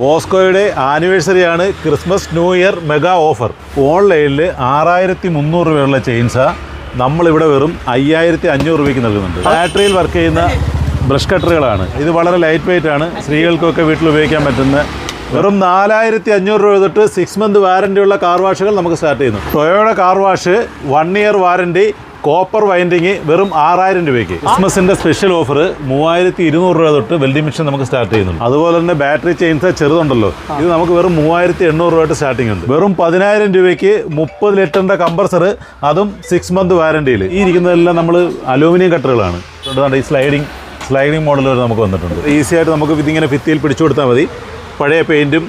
ബോസ്കോയുടെ anniversary ആണ് Christmas new year mega offer. ഓൺലൈനിൽ ആറായിരത്തി മുന്നൂറ് രൂപയുള്ള ചെയിൻസ നമ്മളിവിടെ വെറും അയ്യായിരത്തി അഞ്ഞൂറ് രൂപയ്ക്ക് നൽകുന്നുണ്ട്. ബാറ്ററിയിൽ വർക്ക് ചെയ്യുന്ന ബ്രഷ് കട്ടറുകളാണ്. ഇത് വളരെ ലൈറ്റ് വെയിറ്റ് ആണ്. സ്ത്രീകൾക്കൊക്കെ വീട്ടിൽ ഉപയോഗിക്കാൻ പറ്റുന്ന വെറും നാലായിരത്തി അഞ്ഞൂറ് രൂപ തൊട്ട് സിക്സ് മന്ത് വാറന്റി ഉള്ള കാർ വാഷുകൾ നമുക്ക് സ്റ്റാർട്ട് ചെയ്യുന്നു. ടൊയോയുടെ car wash one year warranty copper winding വെറും ആറായിരം രൂപയ്ക്ക്. ക്രിസ്മസിന്റെ സ്പെഷ്യൽ ഓഫർ മൂവായിരത്തി ഇരുന്നൂറ് രൂപ തൊട്ട് വെൽഡിംഗ് മെഷീൻ നമുക്ക് സ്റ്റാർട്ട് ചെയ്യുന്നുണ്ട്. അതുപോലെ തന്നെ ബാറ്ററി ചെയിൻസ് ചെറുതുണ്ടല്ലോ. ഇത് നമുക്ക് വെറും മൂവായിരത്തി എണ്ണൂറ് രൂപ സ്റ്റാർട്ടിംഗ് ഉണ്ട്. വെറും പതിനായിരം രൂപയ്ക്ക് മുപ്പത് ലിറ്ററിന്റെ കമ്പ്രസർ അതും സിക്സ് മന്ത് വാറണ്ടിയിൽ ഈ ഇരിക്കുന്നതെല്ലാം നമ്മൾ അലൂമിനിയം കട്ടറുകളാണ്. ഈ സ്ലൈഡിംഗ് സ്ലൈഡിംഗ് മോഡൽ വരെ നമുക്ക് വന്നിട്ടുണ്ട്. ഈസി ആയിട്ട് നമുക്ക് ഇതിങ്ങനെ ഭിത്തിയിൽ പിടിച്ചു കൊടുത്താൽ മതി. പഴയ പെയിന്റും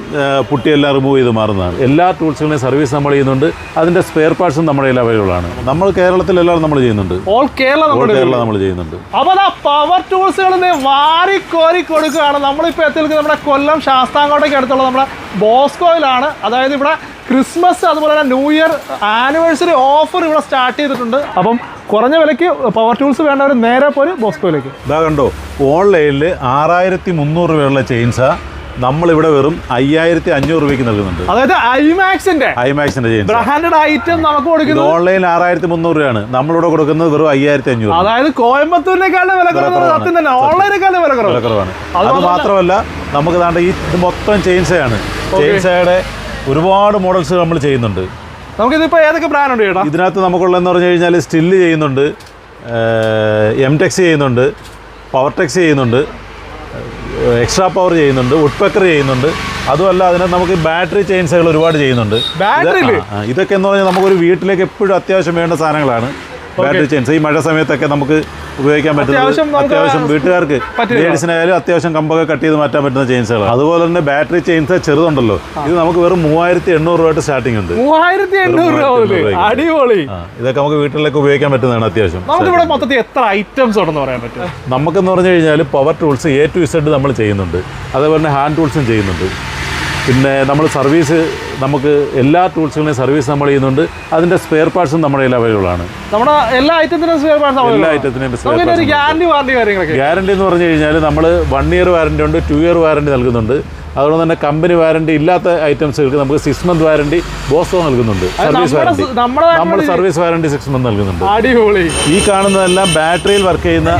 പുട്ടിയെല്ലാം റിമൂവ് ചെയ്ത് മാറുന്നതാണ്. എല്ലാ ടൂൾസുകളുടെയും സർവീസ് നമ്മൾ ചെയ്യുന്നുണ്ട്. അതിന്റെ സ്പെയർ പാർട്സും നമ്മുടെ കയ്യിൽ അവൈലബിൾ ആണ്. നമ്മൾ കേരളത്തിലെല്ലാം നമ്മൾ ചെയ്യുന്നുണ്ട്. ഓൾ കേരള കേരള നമ്മൾ ചെയ്യുന്നുണ്ട്. അപ്പോൾ പവർ ടൂൾസുകൾ വാരി കോരി കൊടുക്കുകയാണ്. നമ്മളിപ്പോൾ എത്തി നമ്മുടെ കൊല്ലം ശാസ്താംകോട്ടയ്ക്ക് അടുത്തുള്ള നമ്മുടെ ബോസ്കോയിലാണ്. അതായത് ഇവിടെ ക്രിസ്മസ് അതുപോലെ തന്നെ ന്യൂ ഇയർ ആനിവേഴ്സറി ഓഫർ ഇവിടെ സ്റ്റാർട്ട് ചെയ്തിട്ടുണ്ട്. അപ്പം കുറഞ്ഞ വിലയ്ക്ക് പവർ ടൂൾസ് വേണ്ടവർ നേരെ പോലും ബോസ്കോയിലേക്ക്. ഇതാ കണ്ടോ ഓൺലൈനിൽ ആറായിരത്തി മുന്നൂറ് രൂപയുള്ള ചെയിൻസാ നമ്മളിവിടെ വെറും അയ്യായിരത്തി അഞ്ഞൂറ് രൂപയ്ക്ക് നൽകുന്നുണ്ട്. അതായത് ഐമാക്സിന്റെ ഐമാക്സിന്റെ ബ്രാൻഡഡ് ഐറ്റം നമുക്ക് കൊടുക്കുന്നത് ഓൺലൈൻ ആറായിരത്തി മുന്നൂറ് രൂപയാണ്. നമ്മളിവിടെ കൊടുക്കുന്നത് വെറും അയ്യായിരത്തി അഞ്ഞൂറ് അതായത് കോയമ്പത്തൂരിനേക്കാളും വില കുറവ് കുറവാണ്. തന്നെ. ഓൺലൈനേക്കാളും വില കുറവ്. വിലക്കുറവാണ്. അത് അത് മാത്രമല്ല നമുക്ക് ദാണ്ട് ഈ മൊത്തം ചെയിൻസയാണ് ചെയിൻസയുടെ ഒരുപാട് മോഡൽസ് നമ്മൾ ചെയ്യുന്നുണ്ട്. നമുക്കിതിപ്പോൾ ഏതൊക്കെ ബ്രാൻഡ് ഉണ്ട് ചേട്ടാ? ഇതിനകത്ത് നമുക്കുള്ളതെന്ന് പറഞ്ഞു കഴിഞ്ഞാൽ സ്റ്റില്ല് ചെയ്യുന്നുണ്ട് എം ടെക്സ് ചെയ്യുന്നുണ്ട് പവർ ടെക്സ് ചെയ്യുന്നുണ്ട് എക്സ്ട്രാ പവർ ചെയ്യുന്നുണ്ട് ഉഡ്പെക്കർ ചെയ്യുന്നുണ്ട്. അതുമല്ല അതിനെ നമുക്ക് ബാറ്ററി ചെയിൻസുകൾ ഒരുപാട് ചെയ്യുന്നുണ്ട്. ഇതൊക്കെ എന്ന് പറഞ്ഞാൽ നമുക്കൊരു വീട്ടിലേക്ക് എപ്പോഴും അത്യാവശ്യം വേണ്ട സാധനങ്ങളാണ്. ബാറ്ററി ചെയിൻസ് ഈ മഴ സമയത്തൊക്കെ നമുക്ക് ഉപയോഗിക്കാൻ പറ്റുന്നത് അത്യാവശ്യം വീട്ടുകാർക്ക്. ലേഡീസിനായാലും അത്യാവശ്യം കമ്പൊക്കെ കട്ട് ചെയ്ത് മാറ്റാൻ പറ്റുന്ന ചെയിൻസുകളാണ് അതുപോലെ തന്നെ ബാറ്ററി ചെയിൻസ് ചെറുതുണ്ടല്ലോ. ഇത് നമുക്ക് വെറും മൂവായിരത്തി എണ്ണൂറ് രൂപ സ്റ്റാർട്ടിംഗ് ഉണ്ട് അടിപൊളി. ഇതൊക്കെ നമുക്ക് വീട്ടിലൊക്കെ ഉപയോഗിക്കാൻ പറ്റുന്നതാണ് അത്യാവശ്യം. നമുക്കിവിടെ മൊത്തത്തിൽ എത്ര ഐറ്റംസ് ഉണ്ടെന്ന് പറയാൻ പറ്റും? നമുക്കെന്ന് പറഞ്ഞു കഴിഞ്ഞാൽ power tools A to Z നമ്മൾ ചെയ്യുന്നുണ്ട്. അതേപോലെ തന്നെ ഹാൻഡ് ടൂൾസും ചെയ്യുന്നുണ്ട്. പിന്നെ നമ്മൾ സർവീസ് നമുക്ക് എല്ലാ ടൂൾസുകളുടെയും സർവീസ് നമ്മൾ ചെയ്യുന്നുണ്ട്. അതിന്റെ സ്പെയർ പാർട്സും നമ്മുടെ കയ്യിൽ അവൈലബിൾ ആണ്. നമ്മുടെ എല്ലാ ഐറ്റത്തിനും സ്പെയർ പാർട്സ് എല്ലാ ഐറ്റത്തിനും ഗ്യാരണ്ടി വാറണ്ടി കാര്യങ്ങളൊക്കെ. ഗ്യാരണ്ടി എന്ന് പറഞ്ഞു കഴിഞ്ഞാൽ നമ്മൾ വൺ ഇയർ വാറണ്ടി ഉണ്ട് ടു ഇയർ വാറണ്ടി നൽകുന്നുണ്ട്. അതുകൊണ്ട് തന്നെ കമ്പനി വാറണ്ടി ഇല്ലാത്ത ഐറ്റംസുകൾക്ക് നമുക്ക് സിക്സ് മന്ത് വാറണ്ടി ബോസോ നൽകുന്നുണ്ട് സർവീസ് വാറണ്ടി നമ്മൾ സർവീസ് വാറണ്ടി സിക്സ് മന്ത് നൽകുന്നുണ്ട്. അടിപൊളി. ഈ കാണുന്നതെല്ലാം ബാറ്ററിയിൽ വർക്ക് ചെയ്യുന്ന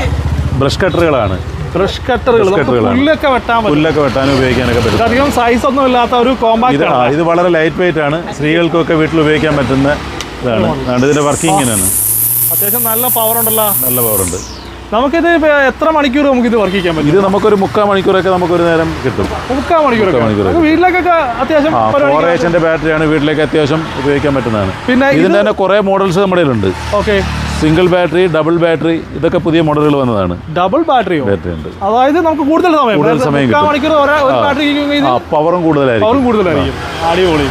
ബ്രഷ് കട്ടറുകളാണ് ബ്രഷ് കട്ടറുകൾ പുല്ലൊക്കെ വെട്ടാൻ പുല്ലൊക്കെ വെട്ടാനും ഉപയോഗിക്കാനൊക്കെ പറ്റും. അധികം സൈസ് ഒന്നും ഇല്ലാത്ത ഒരു കോമ്പാക്ട് ഇത് വളരെ ലൈറ്റ് വെയിറ്റ് ആണ്. സ്ത്രീകൾക്കൊക്കെ വീട്ടിൽ ഉപയോഗിക്കാൻ പറ്റുന്ന ഇതാണ്. ഇതിന്റെ വർക്കിംഗ് ഇങ്ങനെയാണ് അത്യാവശ്യം നല്ല പവർ ഉണ്ടല്ലോ. നല്ല പവർ ഉണ്ട്. നമുക്കിത് എത്ര മണിക്കൂർ നമുക്ക് ഇത് വർക്ക് ചെയ്യാൻ പറ്റും? ഇത് നമുക്കൊരു മുക്കാൽ മണിക്കൂറൊക്കെ നമുക്കൊരു നേരം കിട്ടും. മുക്കാൽ മണിക്കൂർ മണിക്കൂർ. വീട്ടിലേക്കൊക്കെ അത്യാവശ്യം ഫോർ എച്ചിന്റെ ബാറ്ററിയാണ് വീട്ടിലേക്ക് അത്യാവശ്യം ഉപയോഗിക്കാൻ പറ്റുന്നതാണ്. പിന്നെ ഇത് ഇതിന്റെ തന്നെ കുറേ മോഡൽസ് നമ്മുടെ ഉണ്ട് okay single battery double battery ഇതൊക്കെ പുതിയ മോഡലുകൾ വന്നതാണ്. ഡബിൾ ബാറ്ററിയോ? ബാറ്ററി ഉണ്ട്. അതായത് നമുക്ക് കൂടുതൽ സമയം കൂടുതൽ സമയം കിട്ടും. പവറും കൂടുതലായിരിക്കും. പവറും കൂടുതലായിരിക്കും. അടിപൊളി.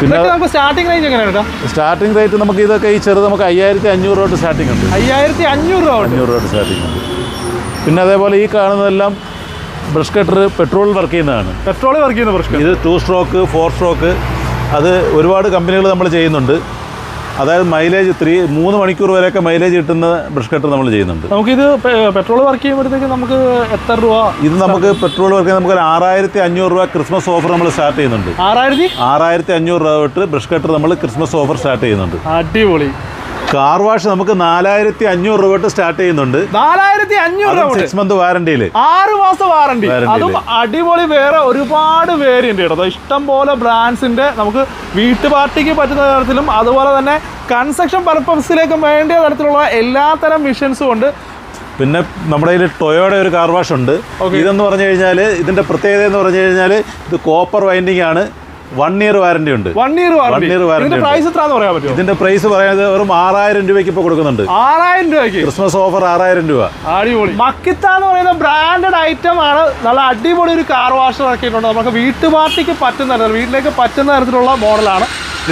പിന്നെ നമുക്ക് സ്റ്റാർട്ടിംഗ് റേഞ്ച് എങ്ങനെയാണ് സ്റ്റാർട്ടിംഗ് റേറ്റ് നമുക്ക് ഇതൊക്കെ ഈ ചെറുത് നമുക്ക് അയ്യായിരത്തി അഞ്ഞൂറ് തൊട്ട് സ്റ്റാർട്ടിംഗ് ഉണ്ട്. അയ്യായിരത്തി അഞ്ഞൂറ് രൂപ അഞ്ഞൂറ് രൂപ സ്റ്റാർട്ടിംഗ് ഉണ്ട്. പിന്നെ അതേപോലെ ഈ കാണുന്നതെല്ലാം ബ്രഷ് കട്ടർ പെട്രോൾ വർക്ക് ചെയ്യുന്നതാണ്. പെട്രോൾ വർക്ക് ചെയ്യുന്ന ബ്രഷ് ഇത് ടു സ്ട്രോക്ക് ഫോർ സ്ട്രോക്ക് അത് ഒരുപാട് കമ്പനികൾ നമ്മൾ ചെയ്യുന്നുണ്ട്. അതായത് മൈലേജ് ത്രീ മൂന്ന് മണിക്കൂർ വരെയൊക്കെ മൈലേജ് കിട്ടുന്ന ബ്രഷ് കട്ടർ നമ്മൾ ചെയ്യുന്നുണ്ട്. നമുക്കിത് പെട്രോൾ വർക്ക് ചെയ്യുമ്പോഴത്തേക്ക് നമുക്ക് എത്ര രൂപ? ഇത് നമുക്ക് പെട്രോൾ വർക്ക് നമുക്ക് ഒരു ആറായിരത്തി അഞ്ഞൂറ് രൂപ ക്രിസ്മസ് ഓഫർ നമ്മൾ സ്റ്റാർട്ട് ചെയ്യുന്നുണ്ട്. ആറായിരത്തി? ആറായിരത്തി അഞ്ഞൂറ് രൂപ തൊട്ട് ബ്രഷ് കട്ടർ നമ്മൾ ക്രിസ്മസ് ഓഫർ സ്റ്റാർട്ട് ചെയ്യുന്നുണ്ട്. അടിപൊളി. കാർ വാഷ് നമുക്ക് നാലായിരത്തി അഞ്ഞൂറ് രൂപ തൊട്ട് സ്റ്റാർട്ട് ചെയ്യുന്നുണ്ട്. നാലായിരത്തി അഞ്ഞൂറ് രൂപ. സിക്സ് മന്ത് വാറണ്ടിയിൽ ആറ് മാസം വാറണ്ടി അതും അടിപൊളി വേറെ ഒരുപാട് വേരിയന്റ് കേട്ടോ. ഇഷ്ടം പോലെ ബ്രാൻഡ്സിന്റെ നമുക്ക് വീട്ടു പാർട്ടിക്ക് പറ്റുന്ന തരത്തിലും അതുപോലെ തന്നെ കൺസ്ട്രക്ഷൻ പർപ്പസിലേക്ക് വേണ്ട തരത്തിലുള്ള എല്ലാത്തരം മിഷൻസും ഉണ്ട്. പിന്നെ നമ്മുടെ കയ്യിൽ ടൊയോയുടെ ഒരു കാർ വാഷ് ഉണ്ട്. ഇതെന്ന് പറഞ്ഞു കഴിഞ്ഞാൽ ഇതിന്റെ പ്രത്യേകത എന്ന് പറഞ്ഞു കഴിഞ്ഞാൽ ഇത് കോപ്പർ വൈൻഡിങ് ആണ്. വൺ ഇയർ വാറണ്ടി ഉണ്ട്. വൺ ഇയർ ഇതിന്റെ പ്രൈസ് എത്രയാന്ന് പറയാൻ പറ്റും ഇതിന്റെ പ്രൈസ് പറയുന്നത് വെറും ആറായിരം രൂപയ്ക്ക് ഇപ്പൊ കൊടുക്കുന്നുണ്ട്. ആറായിരം രൂപയ്ക്ക്? ക്രിസ്മസ് ഓഫർ ആറായിരം രൂപ. അടിപൊളി. മക്കിത്ത എന്ന് പറയുന്ന ബ്രാൻഡഡ് ഐറ്റം ആണ്. നല്ല അടിപൊളി ഒരു കാർ വാഷ് ഇറക്കിയിട്ടുണ്ട്. നമുക്ക് വീട്ടു പാർട്ടിക്ക് പറ്റുന്ന തരത്തിൽ വീട്ടിലേക്ക് പറ്റുന്ന തരത്തിലുള്ള മോഡലാണ്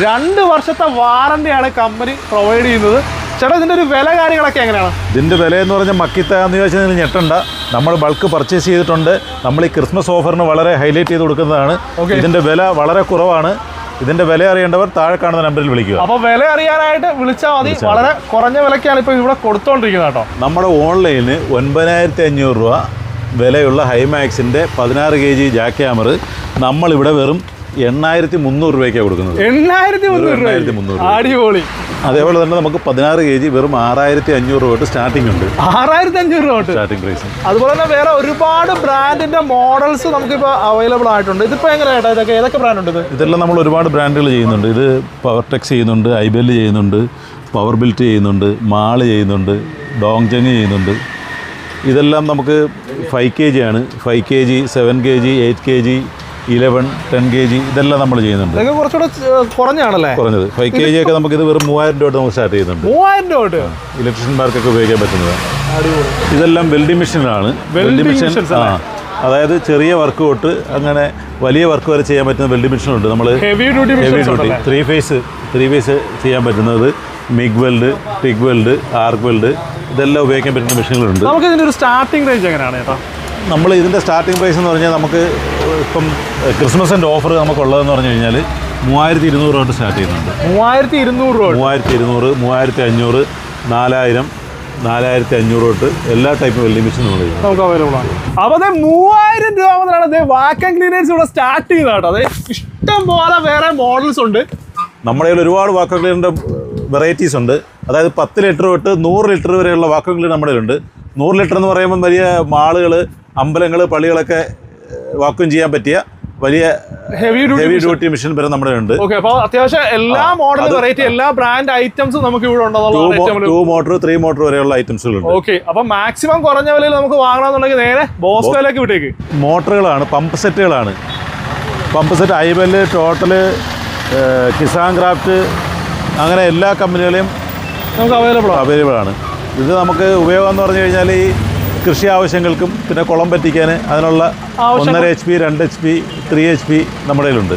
രണ്ട് വർഷത്തെ വാറന്റിയാണ് കമ്പനി പ്രൊവൈഡ് ചെയ്യുന്നത്. ചേട്ടാ ഇതിന്റെ ഒരു വില കാര്യങ്ങളൊക്കെ എങ്ങനെയാണ്? ഇതിന്റെ വില എന്ന് പറഞ്ഞാൽ മക്കിത്ത എന്ന് ചോദിച്ചാൽ ഞെട്ടണ്ട. നമ്മൾ ബൾക്ക് പർച്ചേസ് ചെയ്തിട്ടുണ്ട്. നമ്മൾ ഈ ക്രിസ്മസ് ഓഫറിന് വളരെ ഹൈലൈറ്റ് ചെയ്ത് കൊടുക്കുന്നതാണ്. ഇതിന്റെ വില വളരെ കുറവാണ്. ഇതിന്റെ വില അറിയേണ്ടവർ താഴെ കാണുന്ന നമ്പറിൽ വിളിക്കുക. അപ്പൊ വില അറിയാനായിട്ട് വിളിച്ചാൽ മതി. വളരെ കുറഞ്ഞ വിലക്കാണ് ഇപ്പൊ ഇവിടെ കൊടുത്തോണ്ടിരിക്കുന്നത് കേട്ടോ. നമ്മുടെ ഓൺലൈനിൽ ഒൻപതിനായിരത്തി അഞ്ഞൂറ് രൂപ വിലയുള്ള ഹൈമാക്സിന്റെ പതിനാറ് കെ ജി ജാക്ക് നമ്മളിവിടെ വെറും എണ്ണായിരത്തി മുന്നൂറ് രൂപയ്ക്കാണ് കൊടുക്കുന്നത് എണ്ണായിരത്തി മുന്നൂറ് അടിപൊളി. അതേപോലെ തന്നെ നമുക്ക് പതിനാറ് കെ ജി വെറും ആറായിരത്തി അഞ്ഞൂറ് രൂപ തൊട്ട് സ്റ്റാർട്ടിംഗ് ഉണ്ട്. ആറായിരത്തി അഞ്ഞൂറ് രൂപ സ്റ്റാർട്ടിംഗ് പ്രൈസ് അതുപോലെ തന്നെ വേറെ ഒരുപാട് ബ്രാൻഡിന്റെ മോഡൽസ് നമുക്കിപ്പോൾ അവൈലബിൾ ആയിട്ടുണ്ട്. ഇതിപ്പോൾ എങ്ങനെയായിട്ടാ ഇതൊക്കെ? ഏതൊക്കെ ബ്രാൻഡ് ഉണ്ട് ഇത്? ഇതെല്ലാം നമ്മൾ ഒരുപാട് ബ്രാൻഡുകൾ ചെയ്യുന്നുണ്ട്. ഇത് പവർ ടെക്സ് ചെയ്യുന്നുണ്ട് ഐബെൽ ചെയ്യുന്നുണ്ട് പവർ ബിൽറ്റ് ചെയ്യുന്നുണ്ട് മാൾ ചെയ്യുന്നുണ്ട് ഡോങ്ജങ് ചെയ്യുന്നുണ്ട്. ഇതെല്ലാം നമുക്ക് ഫൈവ് കെ ജി ആണ്. Five K G seven K G eight K G eleven ten K G ഇതെല്ലാം നമ്മൾ ചെയ്യുന്നുണ്ട്. കുറച്ചുകൂടെ കുറഞ്ഞാണല്ലേ? കുറഞ്ഞത്. ഫൈവ് കെ ജി ഒക്കെ നമുക്ക് ഇത് വെറും മൂവായിരം രൂപ നമുക്ക് സ്റ്റാർട്ട് ചെയ്യുന്നുണ്ട്. മൂവായിരം രൂപ ഇലക്ട്രീഷ്യന്മാർക്കൊക്കെ ഉപയോഗിക്കാൻ പറ്റുന്നത്. ഇതെല്ലാം വെൽഡിംഗ് മെഷീനാണ്. വെൽഡിംഗ് മെഷീൻ ആ അതായത് ചെറിയ വർക്ക് തൊട്ട് അങ്ങനെ വലിയ വർക്ക് വരെ ചെയ്യാൻ പറ്റുന്ന വെൽഡിംഗ് മെഷീനുണ്ട് നമ്മൾ heavy duty heavy three phase three phase ചെയ്യാൻ പറ്റുന്നത്. MIG weld TIG weld arc weld ഇതെല്ലാം ഉപയോഗിക്കാൻ പറ്റുന്ന മെഷീനുകളുണ്ട്. നമുക്ക് ഇതിന്റെ ഒരു സ്റ്റാർട്ടിംഗ് റേഞ്ച് എങ്ങനെയാണ് ചേട്ടാ? നമ്മൾ ഇതിന്റെ സ്റ്റാർട്ടിംഗ് പ്രൈസ് എന്ന് പറഞ്ഞാൽ നമുക്ക് ഇപ്പം ക്രിസ്മസിന്റെ ഓഫർ നമുക്കുള്ളതെന്ന് പറഞ്ഞു കഴിഞ്ഞാൽ മൂവായിരത്തി ഇരുന്നൂറ് തൊട്ട് സ്റ്റാർട്ട് ചെയ്യുന്നുണ്ട്. മൂവായിരത്തി ഇരുന്നൂറ് രൂപ. മൂവായിരത്തി ഇരുന്നൂറ് മൂവായിരത്തി അഞ്ഞൂറ് നാലായിരം നാലായിരത്തി അഞ്ഞൂറ് തൊട്ട് എല്ലാ ടൈപ്പ് വെല്ലുമിച്ചും നമ്മൾ നമുക്ക് അവൈലബിൾ ആണ്. അപ്പോൾ അതെ മൂവായിരം രൂപ മുതലാണ് അതെ വാക്കം ക്ലീനേഴ്സ് ഇവിടെ സ്റ്റാർട്ട് ചെയ്യുന്നത് കേട്ടോ അതെ ഇഷ്ടം പോലെ വേറെ മോഡൽസ് ഉണ്ട്. നമ്മുടെ കയ്യിൽ ഒരുപാട് വാക്കം ക്ലീനറിന്റെ വെറൈറ്റീസ് ഉണ്ട്. അതായത് പത്ത് ലിറ്റർ തൊട്ട് നൂറ് ലിറ്റർ വരെയുള്ള വാക്വം ക്ലീനർ നമ്മുടെ കയ്യിലുണ്ട്. നൂറ് ലിറ്റർ എന്ന് പറയുമ്പം വലിയ മാളുകൾ അമ്പലങ്ങൾ പള്ളികളൊക്കെ വാക്വം ചെയ്യാൻ പറ്റിയ വലിയ heavy duty heavy duty machine വരെ നമ്മുടെ ഉണ്ട്. ഓക്കെ അപ്പോൾ അത്യാവശ്യം എല്ലാ മോഡൽ വെറൈറ്റി എല്ലാ ബ്രാൻഡ് ഐറ്റംസും നമുക്ക് ഇവിടെ ഉണ്ടെന്നുള്ളതാണ് ടു മോട്ടർ ത്രീ മോട്ടർ വരെയുള്ള ഐറ്റംസുകളുണ്ട് ഓക്കെ അപ്പൊ മാക്സിമം കുറഞ്ഞ വിലയിൽ നമുക്ക് വാങ്ങണമെന്നുണ്ടെങ്കിൽ നേരെ ബോസ്കോയിലേക്ക് വിട്ടേക്ക്. മോട്ടറുകളാണ് pump സെറ്റുകളാണ് pump set iBell Total Kisan Kraft അങ്ങനെ എല്ലാ കമ്പനികളെയും നമുക്ക് അവൈലബിൾ ആണ്. അവൈലബിൾ ആണ്. ഇത് നമുക്ക് ഉപയോഗം എന്ന് പറഞ്ഞു കഴിഞ്ഞാൽ ഈ കൃഷി ആവശ്യങ്ങൾക്കും പിന്നെ കുളം പറ്റിക്കാൻ അതിനുള്ള ഒന്നര എച്ച് പി രണ്ട് H P three H P നമ്മുടെ കയ്യിലുണ്ട്.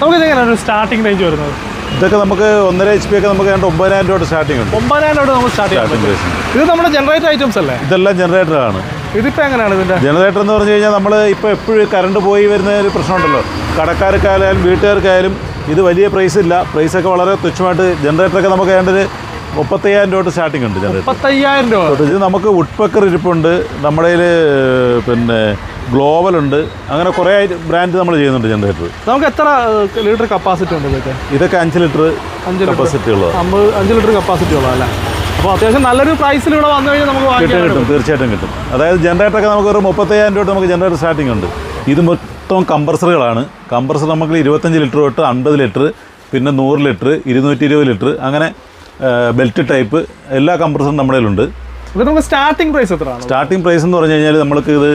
നമുക്ക് സ്റ്റാർട്ടിംഗ് റേഞ്ച് വരുന്നത്? ഇതൊക്കെ നമുക്ക് ഒന്നര എച്ച് പി ഒക്കെ നമുക്ക് രണ്ട് ഒമ്പതിനായിരം രൂപ സ്റ്റാർട്ടിംഗ് ഉണ്ട്. ഒമ്പതിനായിരം രൂപ നമുക്ക് സ്റ്റാർട്ടിംഗ് ഇത് നമ്മുടെ ജനറേറ്റർ ഐറ്റംസ് അല്ലേ? ഇതെല്ലാം ജനറേറ്ററാണ് ഇതിപ്പോൾ എങ്ങനെയാണ് ഇതിന്റെ ജനറേറ്റർ എന്ന് പറഞ്ഞു കഴിഞ്ഞാൽ നമ്മൾ ഇപ്പോൾ എപ്പോഴും കറണ്ട് പോയി വരുന്ന ഒരു പ്രശ്നമുണ്ടല്ലോ. കടക്കാർക്കായാലും വീട്ടുകാർക്കായാലും ഇത് വലിയ പ്രൈസ് ഇല്ല. പ്രൈസൊക്കെ വളരെ തുച്ഛമായിട്ട് ജനറേറ്ററൊക്കെ നമുക്ക് വേണ്ടത് ഒരു മുപ്പത്തയ്യായിരം രൂപ തൊട്ട് സ്റ്റാർട്ടിംഗ് ഉണ്ട് മുപ്പത്തയ്യായിരം രൂപ. ഇത് നമുക്ക് വുഡ്പക്കർ ഇരിപ്പുണ്ട്. നമ്മുടെ പിന്നെ ഗ്ലോബൽ ഉണ്ട്. അങ്ങനെ കുറേ ബ്രാൻഡ് നമ്മൾ ചെയ്യുന്നുണ്ട് ജനറേറ്റർ നമുക്ക് എത്ര ലിറ്റർ കപ്പാസിറ്റി ഉണ്ട് ഇതൊക്കെ? ഇതൊക്കെ അഞ്ച് ലിറ്റർ അഞ്ച് കപ്പാസിറ്റി ഉള്ളത്. അഞ്ച് ലിറ്റർ കപ്പാസിറ്റി ഉള്ളതല്ലേ അപ്പോൾ അത്യാവശ്യം നല്ലൊരു പ്രൈസിൽ ഇവിടെ വന്നു കഴിഞ്ഞാൽ നമുക്ക് കിട്ടും കിട്ടും. തീർച്ചയായിട്ടും കിട്ടും. അതായത് ജനറേറ്ററൊക്കെ നമുക്ക് ഒരു മുപ്പത്തയ്യായിരം രൂപ നമുക്ക് ജനറേറ്റർ സ്റ്റാർട്ടിംഗ് ഉണ്ട്. ഇത് മൊത്തം കംപ്രസറുകളാണ് കംപ്രസർ നമുക്ക് ഇരുപത്തഞ്ച് ലിറ്റർ തൊട്ട് അൻപത് ലിറ്റർ പിന്നെ നൂറ് ലിറ്റർ ഇരുന്നൂറ്റി ഇരുപത് ലിറ്റർ അങ്ങനെ ബെൽറ്റ് ടൈപ്പ് എല്ലാ കംപ്രസറും നമ്മുടെ കയ്യിലുണ്ട്. നമുക്ക് സ്റ്റാർട്ടിംഗ് പ്രൈസ് എത്രയാണ്? സ്റ്റാർട്ടിംഗ് പ്രൈസ് എന്ന് പറഞ്ഞു കഴിഞ്ഞാൽ നമുക്ക് ഇത്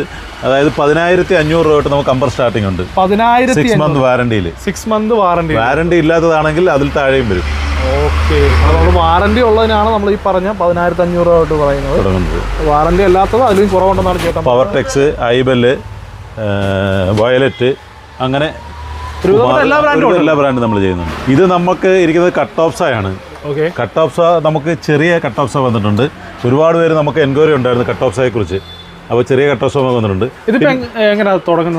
അതായത് പതിനായിരത്തി അഞ്ഞൂറ് രൂപ തൊട്ട് നമുക്ക് കമ്പർ സ്റ്റാർട്ടിംഗ് ഉണ്ട്. പതിനായിരത്തി സിക്സ് മന്ത് വാറണ്ടിയിൽ സിക്സ് മന്ത് വാറണ്ടി വാറണ്ടി ഇല്ലാത്തതാണെങ്കിൽ അതിൽ താഴെയും വരും. ഓക്കെ നമ്മൾ വാറണ്ടി ഉള്ളതിനാണ് നമ്മൾ ഈ പറഞ്ഞ പതിനായിരത്തി അഞ്ഞൂറ് രൂപ തൊട്ട് പറയുന്നത്. തുടങ്ങുന്നത്. വാറണ്ടി അല്ലാത്തത് അതിലും കുറവുണ്ടെന്നാണ് ചേട്ടൻ പവർ ടെക്സ് ഐബെൽ വയലറ്റ് അങ്ങനെ എല്ലാ ബ്രാൻഡും നമ്മൾ ചെയ്യുന്നുണ്ട്. ഇത് നമുക്ക് ഇരിക്കുന്നത് കട്ട് ഓഫ്സായാണ് കട്ട് ഓഫ്സ നമുക്ക് ചെറിയ കട്ട് ഓഫ്സ വന്നിട്ടുണ്ട്. ഒരുപാട് പേര് നമുക്ക് എൻക്വയറി ഉണ്ടായിരുന്നു കട്ട് ഓഫ്സയെ കുറിച്ച്. അപ്പോൾ ചെറിയ കട്ട് ഓഫ്സ വന്നിട്ടുണ്ട്.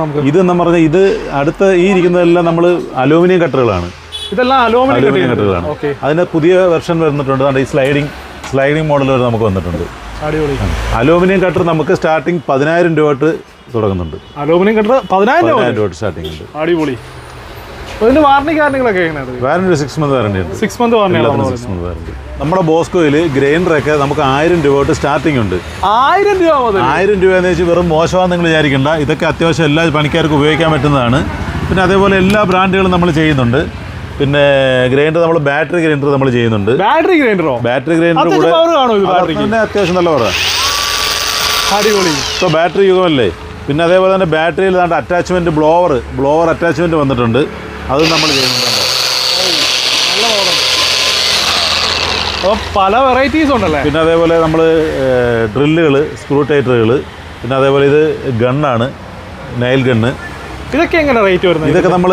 നമുക്ക്? ഇത് എന്ന് പറഞ്ഞാൽ ഇത് അടുത്ത ഈ ഇരിക്കുന്നതെല്ലാം നമ്മൾ അലൂമിനിയം കട്ടറുകളാണ്. ഇതെല്ലാം അലോമിനിയം കട്ടറുകളാണ്. അതിന് അതിന്റെ പുതിയ വെർഷൻ വരുന്നിട്ടുണ്ട്. ഈ സ്ലൈഡിങ് സ്ലൈഡിങ് മോഡൽ വരെ നമുക്ക് വന്നിട്ടുണ്ട്. അലൂമിനിയം കട്ടർ നമുക്ക് സ്റ്റാർട്ടിങ് പതിനായിരം രൂപ തൊട്ട് തുടങ്ങുന്നുണ്ട്. അലൂമിനിയം കട്ടർ പതിനായിരം രൂപ സ്റ്റാർട്ടിംഗ് ഉണ്ട്. അടിപൊളി. വാറണ്ടി കാര്യങ്ങളൊക്കെ വാറണ്ടി സിക്സ് മന്ത് വാറണ്ടി ഉണ്ട്. സിക്സ് മന്ത് വാറണ്ടി നമ്മൾ സിക്സ് മന്ത് വാറണ്ടി നമ്മുടെ ബോസ്കോയിൽ ഗ്രൈൻഡറൊക്കെ നമുക്ക് ആയിരം രൂപ തൊട്ട് സ്റ്റാർട്ടിംഗ് ഉണ്ട്. ആയിരം രൂപ മുതൽ ആയിരം രൂപ എന്ന് വെച്ചാൽ വെറും മോശമാണെന്ന് നിങ്ങൾ വിചാരിക്കേണ്ട. ഇതൊക്കെ അത്യാവശ്യം എല്ലാ പണിക്കാർക്കും ഉപയോഗിക്കാൻ പറ്റുന്നതാണ്. പിന്നെ അതേപോലെ എല്ലാ ബ്രാൻഡുകളും നമ്മൾ ചെയ്യുന്നുണ്ട്. പിന്നെ ഗ്രൈൻഡർ നമ്മൾ ബാറ്ററി ഗ്രൈൻഡർ നമ്മൾ ചെയ്യുന്നുണ്ട്. ബാറ്ററി ഗ്രൈൻഡറോ? ബാറ്ററി ഗ്രൈൻഡർ കൂടെ പിന്നെ അത്യാവശ്യം നല്ല പറയാം അടിപൊളി. ഇപ്പോൾ ബാറ്ററി യുഗമല്ലേ? പിന്നെ അതേപോലെ തന്നെ ബാറ്ററിയിൽ അറ്റാച്ച്മെന്റ് ബ്ലോവർ ബ്ലോവർ അറ്റാച്ച്മെന്റ് വന്നിട്ടുണ്ട്. അതും നമ്മൾ ചെയ്യുന്നുണ്ട് നല്ല പവർ അപ്പോൾ പല വെറൈറ്റീസ് ഉണ്ടല്ലേ? പിന്നെ അതേപോലെ നമ്മൾ ഡ്രില്ലുകൾ സ്ക്രൂ ടൈറ്ററുകൾ പിന്നെ അതേപോലെ ഇത് ഗണ്ണാണ് നൈൽ ഗണ്ണ്. ഇതൊക്കെ എങ്ങനെ റേറ്റ് വരുന്നത്? ഇതൊക്കെ നമ്മൾ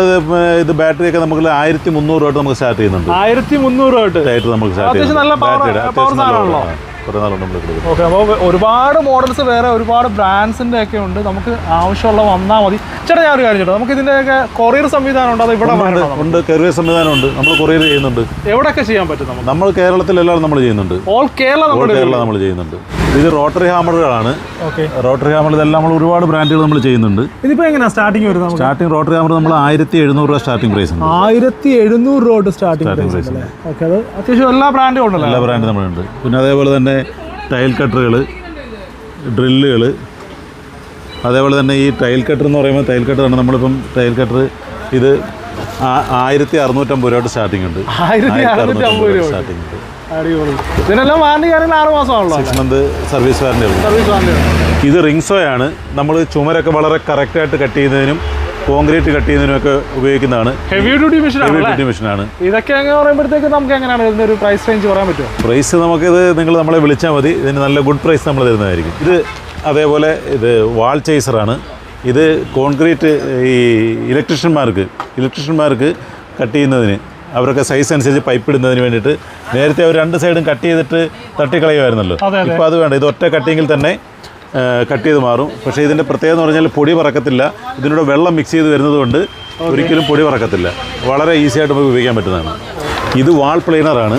ഇത് ബാറ്ററി ഒക്കെ നമുക്ക് ആയിരത്തി മുന്നൂറ് തൊട്ട് നമുക്ക് സ്റ്റാർട്ട് ചെയ്യുന്നുണ്ട്. ആയിരത്തി മുന്നൂറ് തൊട്ട്. ടൈറ്റർ നമുക്ക് സ്റ്റാർട്ട് അത്യാവശ്യം നല്ല power- power സാധനമാണല്ലോ. കുറേ നാളുണ്ട് നമ്മൾ കൊടുക്കുന്നത് ഓക്കെ അപ്പോൾ ഒരുപാട് മോഡൽസ് വേറെ ഒരുപാട് ബ്രാൻഡ്സിന്റെ ഒക്കെ ഉണ്ട്. നമുക്ക് ആവശ്യമുള്ള വന്നാൽ മതി. ചേട്ടാ ഞാൻ ഒരു കാര്യം ചേട്ടാ നമുക്ക് ഇതിന്റെയൊക്കെ കൊറിയർ സംവിധാനം ഉണ്ട്? അത് ഇവിടെ ഉണ്ട് കൊറിയർ സംവിധാനം ഉണ്ട്. നമ്മൾ കൊറിയർ ചെയ്യുന്നുണ്ട്. എവിടെയൊക്കെ ചെയ്യാൻ പറ്റും നമ്മൾ കേരളത്തിലെല്ലാം നമ്മൾ ചെയ്യുന്നുണ്ട്. ഓൾ കേരള കേരള നമ്മൾ ചെയ്യുന്നുണ്ട്. ഇത് റോട്ടറി ഹാമറുകളാണ് ഓക്കെ റോട്ടറി ഹാമർ ഇതെല്ലാം നമ്മൾ ഒരുപാട് ബ്രാൻഡുകൾ നമ്മൾ ചെയ്യുന്നുണ്ട്. ഇതിപ്പോ എങ്ങനെയാ സ്റ്റാർട്ടിങ് വരുന്നത് സ്റ്റാർട്ടിങ് സ്റ്റാർട്ടിംഗ് റോട്ടറി ഹാമർ നമ്മൾ ആയിരത്തി എഴുന്നൂറ് രൂപ സ്റ്റാർട്ടിംഗ് പ്രൈസ് ഉണ്ട്. ആയിരത്തി എഴുന്നൂറ് രൂപ സ്റ്റാർട്ടിംഗ് പ്രൈസ് ഓക്കെ അത് അത്യാവശ്യം എല്ലാ ബ്രാൻഡും ഉണ്ടല്ലോ. എല്ലാ ബ്രാൻഡും നമ്മളുണ്ട്. പിന്നെ അതേപോലെ തന്നെ ടൈൽ കട്ടറുകൾ ഡ്രില്ലുകൾ അതേപോലെ തന്നെ ഈ ടൈൽ കട്ടർ എന്ന് പറയുമ്പോൾ ടൈൽ കട്ടറാണ് നമ്മളിപ്പം ടൈൽ കട്ടർ ഇത് ആയിരത്തി അറുന്നൂറ്റമ്പത് രൂപ സ്റ്റാർട്ടിംഗ് ഉണ്ട്. ആയിരത്തി അറുന്നൂറ്റമ്പത് രൂപ സ്റ്റാർട്ടിംഗ് ഉണ്ട്. അടിപൊളി. ഇതിനെല്ലാം വാറണ്ടി കാര്യങ്ങൾ ആറ് മാസമാണല്ലോ six month service warranty service warranty ഇത് റിങ്സോയാണ് നമ്മൾ ചുമരൊക്കെ വളരെ കറക്റ്റായിട്ട് കട്ട് ചെയ്യുന്നതിനും കോൺക്രീറ്റ് കട്ട് ചെയ്യുന്നതിനും ഒക്കെ ഉപയോഗിക്കുന്നതാണ്. Heavy duty machine heavy duty മെഷീനാണ് ഇതൊക്കെ പറയുമ്പോഴത്തേക്ക് നമുക്ക് എങ്ങനെയാണ് ഇതിന്റെ ഒരു പ്രൈസ് റേഞ്ച് പറയാൻ പറ്റുമോ? പ്രൈസ് നമുക്കിത് നിങ്ങൾ നമ്മളെ വിളിച്ചാൽ മതി. ഇതിന് നല്ല ഗുഡ് പ്രൈസ് നമ്മൾ തരുന്നതായിരിക്കും. ഇത് അതേപോലെ ഇത് വാൾ ചേസർ ആണ്. ഇത് കോൺക്രീറ്റ് ഈ ഇലക്ട്രീഷ്യന്മാർക്ക് ഇലക്ട്രീഷ്യന്മാർക്ക് കട്ട് ചെയ്യുന്നതിന് അവരൊക്കെ സൈസ് അനുസരിച്ച് പൈപ്പ് ഇടുന്നതിന് വേണ്ടിയിട്ട് നേരത്തെ അവർ രണ്ട് സൈഡും കട്ട് ചെയ്തിട്ട് തട്ടിക്കളയുമായിരുന്നല്ലോ. ഇപ്പോൾ അത്. വേണ്ട. ഇത് ഒറ്റ കട്ടിങ്ങിൽ തന്നെ കട്ട് ചെയ്ത് മാറും. പക്ഷേ ഇതിന്റെ പ്രത്യേകത എന്ന് പറഞ്ഞാൽ പൊടി പറക്കത്തില്ല. ഇതിനോട് വെള്ളം മിക്സ് ചെയ്ത് വരുന്നത് കൊണ്ട് ഒരിക്കലും പൊടി പറക്കത്തില്ല. വളരെ ഈസി ആയിട്ട് നമുക്ക് ഉപയോഗിക്കാൻ പറ്റുന്നതാണ്. ഇത് വാൾ പ്ലെയിനറാണ്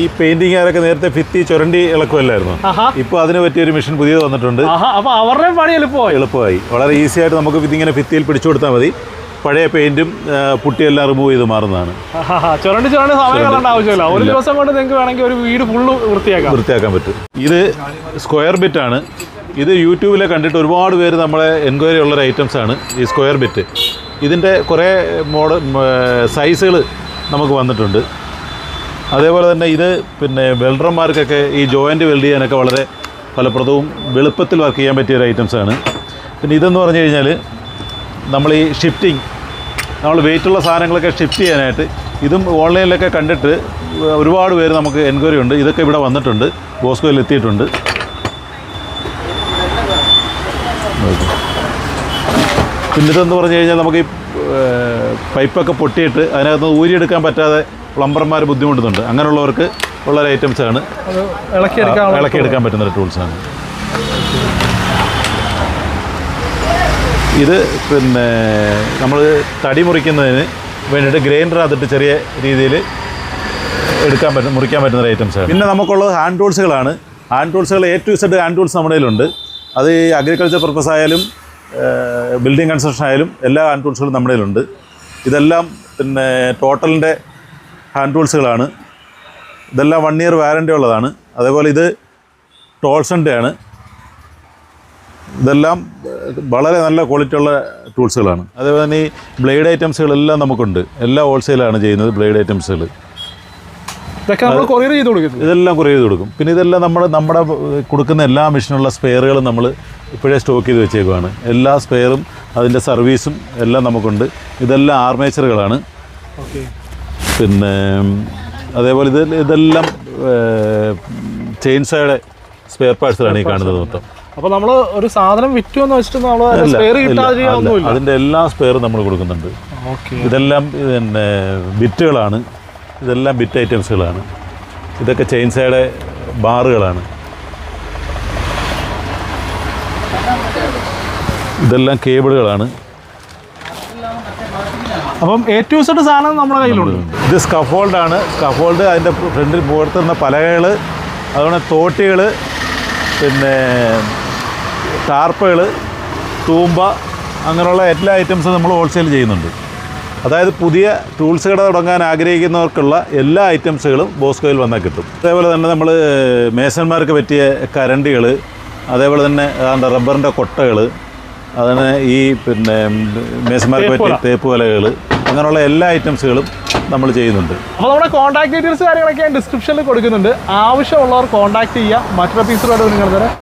ഈ പെയിന്റിംഗ് ആരൊക്കെ നേരത്തെ ഭിത്തി ചുരണ്ടി ഇളക്കുമല്ലായിരുന്നു ഇപ്പൊ അതിനെ പറ്റിയ ഒരു മെഷീൻ പുതിയത് വന്നിട്ടുണ്ട്. അവരുടെ പണി എളുപ്പമായി. എളുപ്പമായി. വളരെ ഈസി ആയിട്ട് നമുക്ക് ഇതിങ്ങനെ ഭിത്തിയിൽ പിടിച്ചു കൊടുത്താൽ മതി. പഴയ പെയിന്റും പുട്ടിയെല്ലാം റിമൂവ് ചെയ്ത് മാറുന്നതാണ്. ചുരണ്ടി ചുരണ്ടി സമയം കളണ്ട ആവശ്യമില്ല ഒരു ദിവസം കൊണ്ട് നിങ്ങൾക്ക് വേണമെങ്കിൽ ഒരു വീട് ഫുള്ള് വൃത്തിയാക്കാം. വൃത്തിയാക്കാൻ പറ്റും. ഇത് സ്ക്വയർ ബിറ്റ് ആണ്. ഇത് യൂട്യൂബിലെ കണ്ടിട്ട് ഒരുപാട് പേര് നമ്മളെ എൻക്വയറി ഉള്ള ഒരു ഐറ്റംസ് ആണ് ഈ സ്ക്വയർ ബിറ്റ് ഇതിന്റെ കുറേ മോഡൽ സൈസുകൾ നമുക്ക് വന്നിട്ടുണ്ട്. അതേപോലെ തന്നെ ഇത് പിന്നെ വെൽഡർമാർക്കൊക്കെ ഈ ജോയിന്റ് വെൽഡ് ചെയ്യാനൊക്കെ വളരെ ഫലപ്രദവും വെളുപ്പത്തിൽ വർക്ക് ചെയ്യാൻ പറ്റിയ ഒരു ഐറ്റംസ് ആണ്. പിന്നെ ഇതെന്ന് പറഞ്ഞു കഴിഞ്ഞാൽ നമ്മൾ ഈ ഷിഫ്റ്റിംഗ് നമ്മൾ വെയിറ്റുള്ള സാധനങ്ങളൊക്കെ ഷിഫ്റ്റ് ചെയ്യാനായിട്ട് ഇതും ഓൺലൈനിലൊക്കെ കണ്ടിട്ട് ഒരുപാട് പേര് നമുക്ക് എൻക്വയറി ഉണ്ട്. ഇതൊക്കെ ഇവിടെ വന്നിട്ടുണ്ട്. ബോസ്കോയിൽ എത്തിയിട്ടുണ്ട്. പിന്നെ ഇതെന്ന് പറഞ്ഞു കഴിഞ്ഞാൽ നമുക്ക് ഈ പൈപ്പൊക്കെ പൊട്ടിയിട്ട് അതിനകത്ത് ഊരിയെടുക്കാൻ പറ്റാതെ പ്ലംബർമാർ ബുദ്ധിമുട്ടുന്നുണ്ട്. അങ്ങനെയുള്ളവർക്ക് ഉള്ള ഐറ്റംസാണ് ഇളക്കിയെടുക്കാൻ പറ്റുന്ന ടൂൾസാണ് ഇത് പിന്നെ നമ്മൾ തടി മുറിക്കുന്നതിന് വേണ്ടിയിട്ട് ഗ്രൈൻഡർ അതിട്ട് ചെറിയ രീതിയിൽ എടുക്കാൻ പറ്റുന്ന മുറിക്കാൻ പറ്റുന്ന ഒരു ഐറ്റംസ് ആണ്. പിന്നെ നമുക്കുള്ളത് ഹാൻഡ് ടൂൾസുകളാണ് hand ടൂൾസുകൾ A to Z hand tools നമ്മുടെ കയ്യിലുണ്ട്. അത് ഈ അഗ്രികൾച്ചർ പർപ്പസ് ആയാലും ബിൽഡിംഗ് കൺസ്ട്രക്ഷൻ ആയാലും എല്ലാ ഹാൻഡ് ടൂൾസുകളും നമ്മുടെ കയ്യിലുണ്ട്. ഇതെല്ലാം പിന്നെ ടോട്ടലിന്റെ ഹാൻഡ് ടൂൾസുകളാണ് ഇതെല്ലാം വൺ ഇയർ വാറന്റി ഉള്ളതാണ്. അതേപോലെ ഇത് ടോൾസന്റെ ആണ് ഇതെല്ലാം വളരെ നല്ല ക്വാളിറ്റിയുള്ള ടൂൾസുകളാണ്. അതേപോലെ തന്നെ ഈ ബ്ലേഡ് ഐറ്റംസുകളെല്ലാം നമുക്കുണ്ട്. എല്ലാ ഹോൾസെയിലാണ് ചെയ്യുന്നത് ബ്ലേഡ് ഐറ്റംസുകൾ. കൊറിയർ ചെയ്ത് കൊടുക്കും ഇതെല്ലാം കൊറിയർ ചെയ്ത് കൊടുക്കും. പിന്നെ ഇതെല്ലാം നമ്മൾ നമ്മുടെ കൊടുക്കുന്ന എല്ലാ മെഷീനുള്ള സ്പെയറുകളും നമ്മൾ ഇപ്പോഴേ സ്റ്റോക്ക് ചെയ്ത് വെച്ചേക്കുവാണ്. എല്ലാ സ്പെയറും അതിന്റെ സർവീസും എല്ലാം നമുക്കുണ്ട്. ഇതെല്ലാം ആർമേച്ചറുകളാണ്. ഓക്കെ. പിന്നെ അതേപോലെ ഇത് ഇതെല്ലാം ചെയിൻസയുടെ സ്പെയർ പാർട്സുകളാണ് ഈ കാണുന്നത് മൊത്തം. അപ്പൊ നമ്മൾ ഒരു സാധനം വിറ്റു എന്ന് വെച്ചിട്ട് നമ്മൾ സ്പെയർ അതിന്റെ എല്ലാ സ്പെയറും നമ്മൾ കൊടുക്കുന്നുണ്ട്. ഓക്കെ. ഇതെല്ലാം പിന്നെ ബിറ്റുകളാണ്. ഇതെല്ലാം ബിറ്റ് ഐറ്റംസുകളാണ്. ഇതൊക്കെ ചെയിൻസയുടെ ബാറുകളാണ്. ഇതെല്ലാം കേബിളുകളാണ്. അപ്പം എ ടു സെഡ് സാധനം നമ്മുടെ കയ്യിലുണ്ട്. ഇത് സ്കഫോൾഡാണ്. സ്കഫോൾഡ് അതിന്റെ ഫ്രണ്ടിൽ പുറത്തുനിന്ന പലകകൾ അതുപോലെ തോട്ടികൾ പിന്നെ ടാർപ്പകൾ തൂമ്പ അങ്ങനെയുള്ള എല്ലാ ഐറ്റംസും നമ്മൾ ഹോൾസെയിൽ ചെയ്യുന്നുണ്ട്. അതായത് പുതിയ ടൂൾസ് കട തുടങ്ങാൻ ആഗ്രഹിക്കുന്നവർക്കുള്ള എല്ലാ ഐറ്റംസുകളും ബോസ്കോയിൽ വന്നാൽ കിട്ടും. അതേപോലെ തന്നെ നമ്മൾ മേസന്മാർക്ക് പറ്റിയ കരണ്ടികൾ അതേപോലെ തന്നെ അതാണ്ട് റബ്ബറിന്റെ കൊട്ടകൾ അതിന് ഈ പിന്നെ മേസന്മാർക്ക് പറ്റിയ തേപ്പ് വലകൾ അങ്ങനെയുള്ള എല്ലാ ഐറ്റംസുകളും നമ്മൾ ചെയ്യുന്നുണ്ട്. അപ്പോൾ നമ്മുടെ കോൺടാക്ട് ഡീറ്റെയിൽസ് കാര്യങ്ങളൊക്കെ ഞാൻ ഡിസ്ക്രിപ്ഷനിൽ കൊടുക്കുന്നുണ്ട്. ആവശ്യമുള്ളവർ കോൺടാക്ട് ചെയ്യുക. മറ്റൊരു പീസിലോട്ട് നിങ്ങൾ തരാം